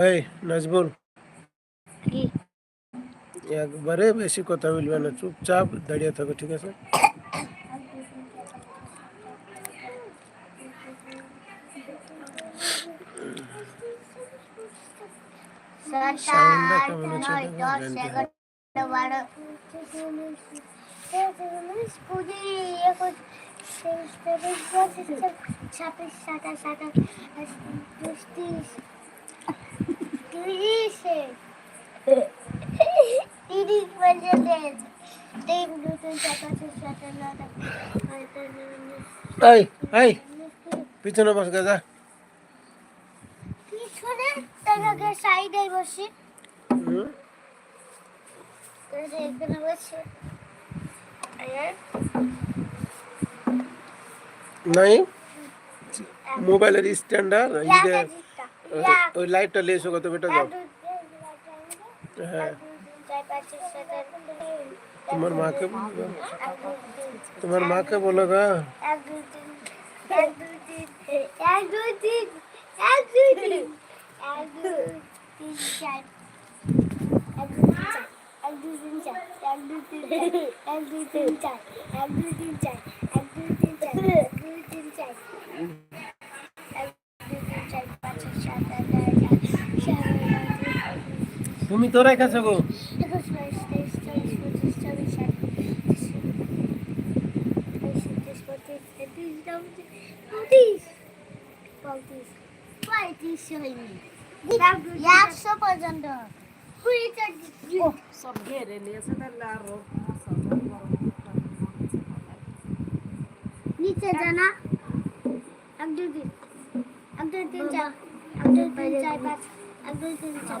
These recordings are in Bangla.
এই নাজবুল কি একবারে বেশি কথা বলবে না চুপচাপ দাঁড়িয়ে থাকো ঠিক আছে ছাব্বিশ সাতাশ আঠাশ তিরিশে তিরিশ বছরের তিন দুটো চাকাশে সাতান্ন এই এই পিছনে বস গাজা পিছনে তার আগে সাইডে বসি হুম এখানে বসে নাই মোবাইলের স্ট্যান্ডার্ড ওই- ওই লাইটটা লিয়ে এসো কত বেটা যাও হ্যাঁ তোমার মাকে বলো গা। তোমার মাকে বলো গা এক দুই তিন এক দুই তিন এক দুই তিন এক দুই তিন এক দুই তিন চার এক দুই তিন চার এক দুই তিন চার এক দুই তিন চার তুমি তো রেখেছো গো। একুশ পর্যন্ত কুড়ি সব ঘেরে নিয়েছে তাহলে আরও নিচে জানা এক দুই তিন এক দুই তিন চার। এক দুই তিন চার পাঁচ। এক দুই তিন চার।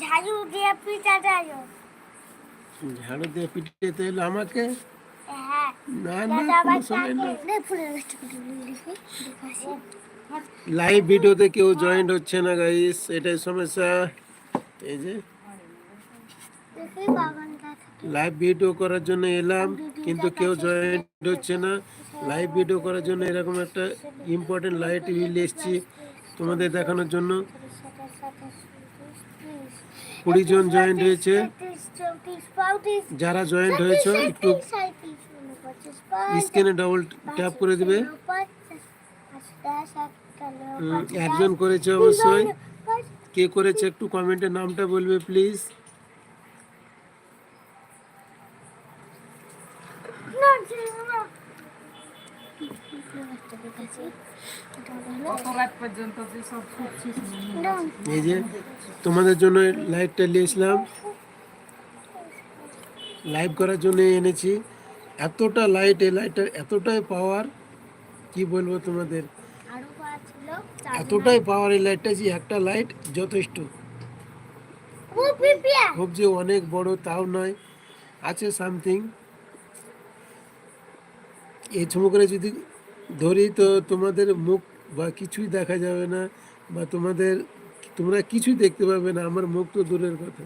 ঝাড়ু দিয়ে দেয় ঝাড়ু দিয়ে পিটিয়ে এলো আমাকে হ্যাঁ না না লাইভ ভিডিওতে কেউ জয়েন্ট হচ্ছে না গাইস এটাই সমস্যা এই যে লাইভ ভিডিও করার জন্য এলাম কিন্তু কেউ জয়েন্ট হচ্ছে না লাইভ ভিডিও করার জন্য এরকম একটা ইম্পর্টেন্ট লাইট নিয়ে এসেছি তোমাদের দেখানোর জন্য কুড়ি জন জয়েন্ট হয়েছে। যারা জয়েন্ট হয়েছে, একটু স্ক্রিনে ডবল ট্যাপ করে দিবে। একজন করেছে অবশ্যই। কে করেছে একটু কমেন্টে নামটা বলবে প্লিজ কত রাত পর্যন্ত যে সব করছিস এই যে তোমাদের জন্য লাইভটা নিয়েছিলাম। লাইভ করার জন্য এনেছি। এতটা লাইট এই লাইটটার এতটাই পাওয়ার কি বলব তোমাদের? এতটাই পাওয়ার এই লাইটটা যে একটা লাইট যথেষ্ট। খুব যে অনেক বড় তাও নয়। আছে সামথিং এই চমকরে যদি ধরি তো তোমাদের মুখ বা কিছুই দেখা যাবে না বা তোমাদের, তোমরা কিছুই দেখতে পাবে না, আমার মুখ তো দূরের কথা।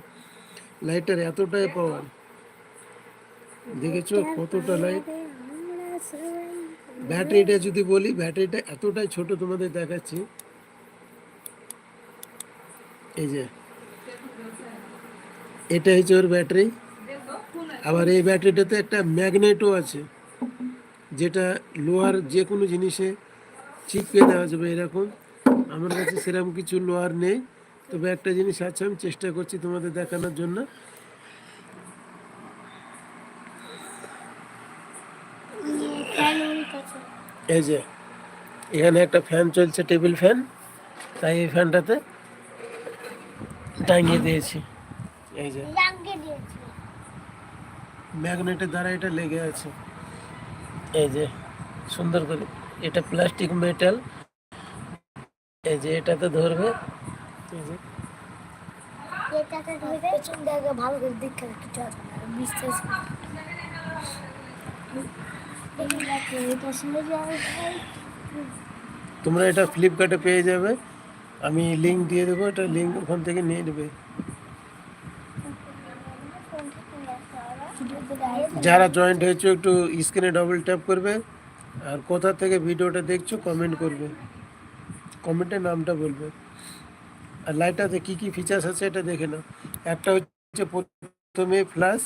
লাইটটার এতটাই পাওয়ার দেখেছ কতটা লাইট ব্যাটারিটা যদি বলি ব্যাটারিটা এতটাই ছোট তোমাদের দেখাচ্ছি। এই যে, এটা হচ্ছে ওর ব্যাটারি আবার এই ব্যাটারিটাতে একটা ম্যাগনেটও আছে, যেটা লোহার যে কোনো জিনিসে চিপকে দেওয়া যাবে এরকম। আমার কাছে সেরকম কিছু লোয়ার নেই। তবে একটা জিনিস আছে, আমি চেষ্টা করছি তোমাদের দেখানোর জন্য। এই যে, এখানে একটা ফ্যান চলছে, টেবিল ফ্যান। তাই এই ফ্যানটাতে টাঙিয়ে দিয়েছি। এই যে, ম্যাগনেটের দ্বারা এটা লেগে আছে। এই যে, সুন্দর করে এটা প্লাস্টিক মেটাল। এই যে এটাতে ধরবে। ভালো করে দেখে কিছু তোমরা এটা ফ্লিপকার্টে পেয়ে যাবে। আমি লিঙ্ক দিয়ে দেবো এটা লিঙ্ক ওখান থেকে নিয়ে নেবে। যারা জয়েন্ট হয়েছে একটু স্ক্রিনে ডবল ট্যাপ করবে। আর কোথা থেকে ভিডিওটা দেখছ কমেন্ট করবে। কমেন্টে নামটা বলবে। আর লাইটটাতে কী কী ফিচার্স আছে এটা দেখে নাও। একটা হচ্ছে প্রথমে ফ্ল্যাশ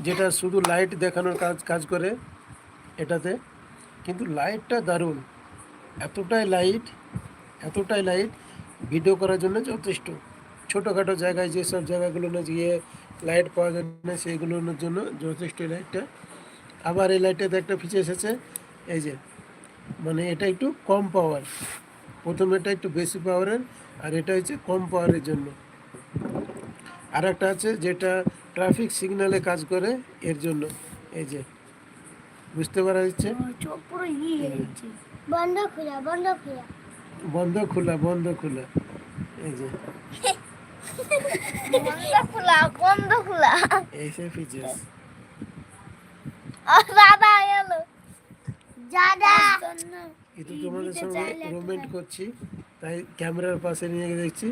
যেটা শুধু লাইট দেখানোর কাজ কাজ করে এটাতে। কিন্তু লাইটটা দারুণ। এতটাই লাইট এতটাই লাইট ভিডিও করার জন্য যথেষ্ট। ছোটোখাটো জায়গায় যেসব জায়গাগুলো না গিয়ে লাইট পাওয়া যায় না, সেইগুলোর জন্য যথেষ্ট লাইটটা আবার এই লাইটটাতে একটা ফিচার্স আছে এই যে মানে এটা একটু কম পাওয়ার প্রথম এটা একটু বেশি পাওয়ারের আর এটা হচ্ছে কম পাওয়ারের জন্য। আর একটা আছে যেটা ট্রাফিক সিগন্যালে কাজ করে এর জন্য। এই যে বুঝতে পারা যাচ্ছে? চোখ পুরো ইয়ে যাচ্ছে। বন্ধ খোলা বন্ধ খোলা। বন্ধ খোলা বন্ধ খোলা। এই যে। বন্ধ খোলা বন্ধ খোলা। এই সে ফিচার্স দাদা এলো দাদা। কিন্তু তোমাদের সঙ্গে রোমেন্ট করছি তাই ক্যামেরার পাশে নিয়ে গিয়ে দেখছি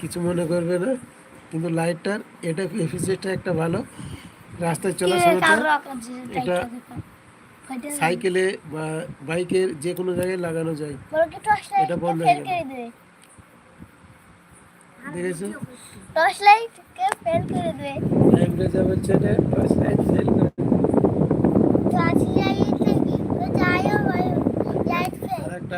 কিছু মনে করবে না কিন্তু লাইটটার এটা এফিসিয়েন্সটা একটা ভালো। রাস্তায় চলার সময় এটা সাইকেলে বা বাইকের যে কোনো জায়গায় লাগানো যায়। লাইট এটা বন্ধ হয়ে দেবে দেখেছ? টর্চ লাইট কে ফেল করে দেবে লাইটটা যাবে ছেড়ে টর্চ লাইট সেল করে টর্চ লাইট তো যায়ও ভাই লাইট ফেল আর একটা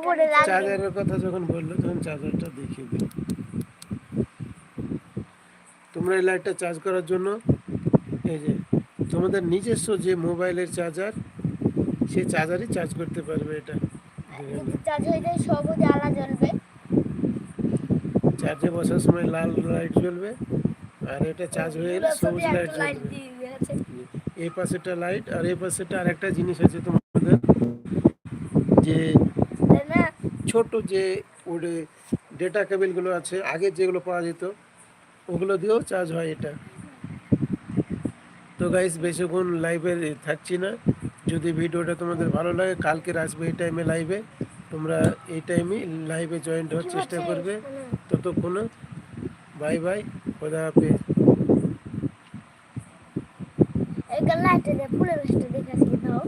উপরে চার্জারের কথা যখন বলল তখন চার্জারটা দেখিয়ে দিই তোমরা এই লাইটটা চার্জ করার জন্য এই যে তোমাদের নিজস্ব যে মোবাইলের চার্জার সে চার্জারই চার্জ করতে পারবে এটা। চার্জ হয়ে যায় সবুজ আলা জ্বলবে। চার্জে বসার সময় লাল লাইট জ্বলবে আর এটা চার্জ হয়ে গেলে সবুজ লাইট জ্বলবে। এই পাশেটা লাইট আর এই পাশেটা আরেকটা জিনিস আছে তোমাদের যে ছোট যে ডেটা কেবেলগুলো আছে আগে যেগুলো পাওয়া যেত ওগুলো দিয়েও চার্জ হয় এটা। তো গাইস বেশিক্ষণ লাইভে থাকছি না। যদি ভিডিওটা তোমাদের ভালো লাগে কালকে আসবে এই টাইমে লাইভে তোমরা এই টাইমে লাইভে জয়েন্ট হওয়ার চেষ্টা করবে। ততক্ষণ বাই বাই খোদা হাফেজ। দাও